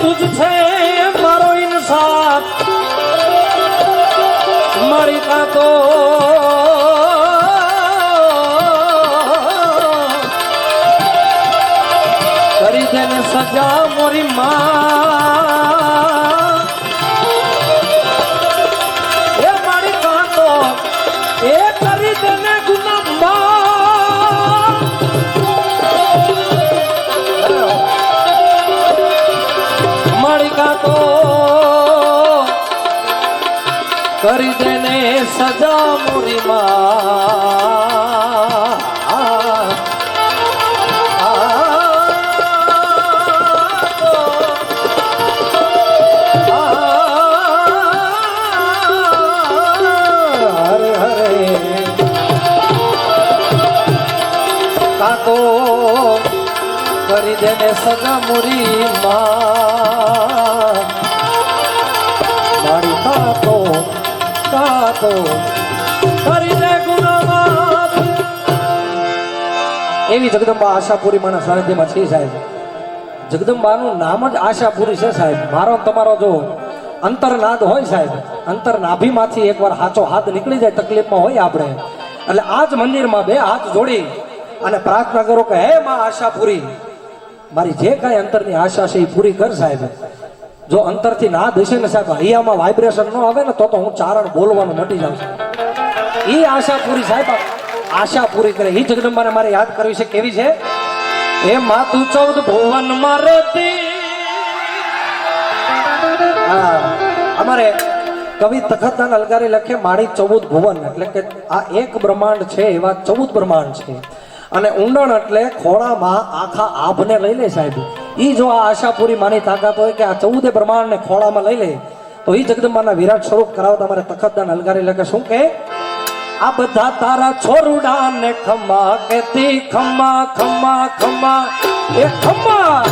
તું છે મારો ઇન્સાફ. મારી કાતો કરી દેને સજા મોરી માં. દેને સજા મોરી માં આ, હરે હરે કાકો કરી દેને સદા મુરી માં કાકો કરી દે એવી જગદંબા આશાપુરી માના સાનિધ્યમાં છે સાહેબ. જગદંબાનું નામ જ આશાપુરી છે સાહેબ. મારો તમારો જો અંતરનાદ હોય સાહેબ, અંતરનાભીમાંથી એકવાર હાચો હાથ નીકળી જાય તકલીફમાં હોય આપણે. એટલે આ જ મંદિરમાં બે હાથ જોડી અને પ્રાર્થના કરો કે, હે માં આશાપુરી, મારી જે કાંઈ અંતરની આશા છે એ પૂરી કર સાહેબ. જો અંતરથી ના દેશે ને સાહેબ હૈયામાં વાઇબ્રેશન ન આવે ને તો તો હું ચારણ બોલવાનું મટી જાઉં. છું એ આશા પૂરી સાહેબ આશા પૂરી કરે. એ જગદંબાને મારે યાદ કરવી છે, કેવી છે? એ માતું ચૌદ ભુવનમાં હા, અમારે કવિ તખતદાન અલગારી લખે માણી ચૌદ ભુવન, એટલે કે આ એક બ્રહ્માંડ છે, એવા ચૌદ બ્રહ્માંડ છે. અને ઊંડણ એટલે ખોળામાં આખા આભને લઈ લે સાહેબ. ઈ જો આ આશાપુરી માની તાકાત હોય કે આ ચૌદે બ્રહ્માંડને ખોળામાં લઈ લે, તો એ જગદંબાના વિરાટ સ્વરૂપ કરાવતા મારે તખતદાન અલગારી લખે શું કે? આ બધા તારા છોરુડા ને ખમ્મા કેતી ખમ્મા ખમ્મા ખમ્મા. એ ખમ્મા!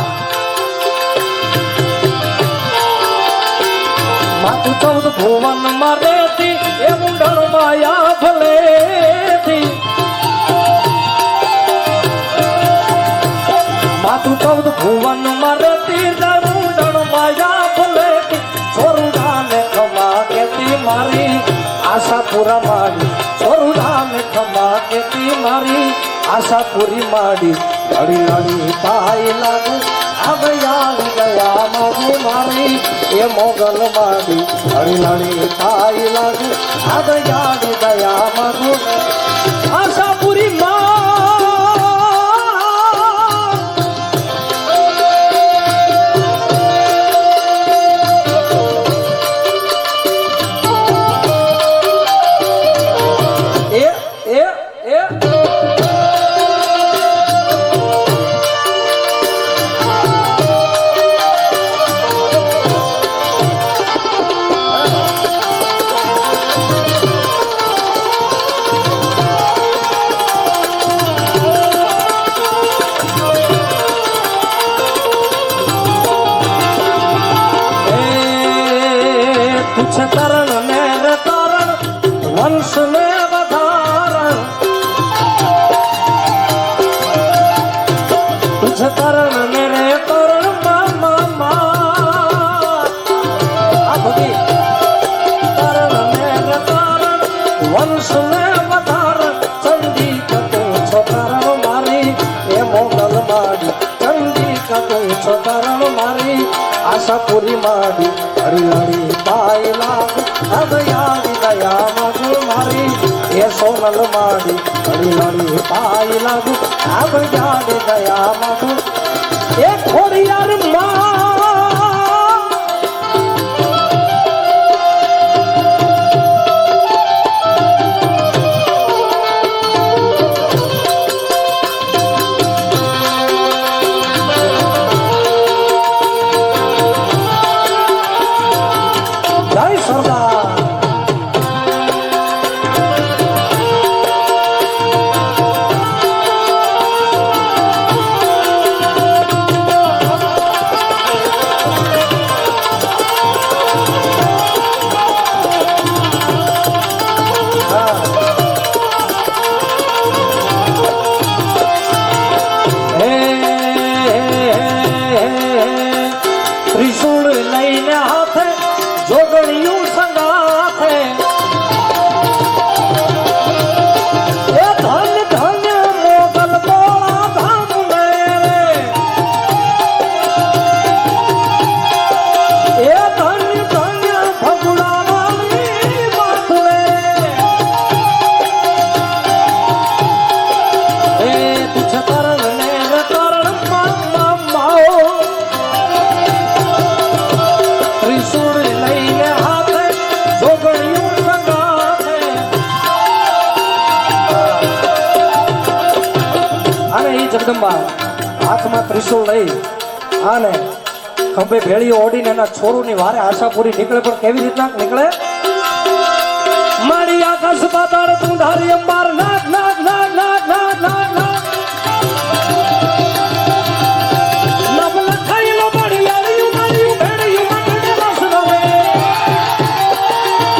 માતું ચૌદ ભુવનમાં રહેતી એ મુંડળ માયા ભલેથી ભુવનમાં રહેતી ને મુંડળ માયા ભલે છોરુડા ને ખમ્મા કેતી મારી આશા પૂરા માડી છોરુડા ને ખમ્મા કેતી મારી આશા પૂરી માડી, લડી લડી પાય લાગુ આગળ ગયા માગુ મારી, એ મોગલ માડી, લડી લડી પાય લાગુ આગળ ગયા માગુ તુછ તરણ ને રે તારણ, વંશ ને વધારણ. છે તરણ ને રે તરણ, મા મા આ બધી તરણ ને તારણ, વંશ ને વધારણ. ચંદી કતું છો તરણ મારી, એ મોગલ મારી. ચંદી કતું છો તરણ મારી આશા પૂરી મારી. હરી હરી પાય અગયારી દયા મગુ મારી, એ સોનલ મારી હરી હરી પાય લાગ. અગયારી દયા મગુ એ ખોડિયાર માં જગદંબા હાથમાં ત્રિશુલ લઈ આને ખંભે ભેળીઓ ઓડીને એના છોરુની વારે આશાપુરી નીકળે. પણ કેવી રીતના નીકળે? મારી આકાશ પાતાળ તું ધારી અંબાર નાગ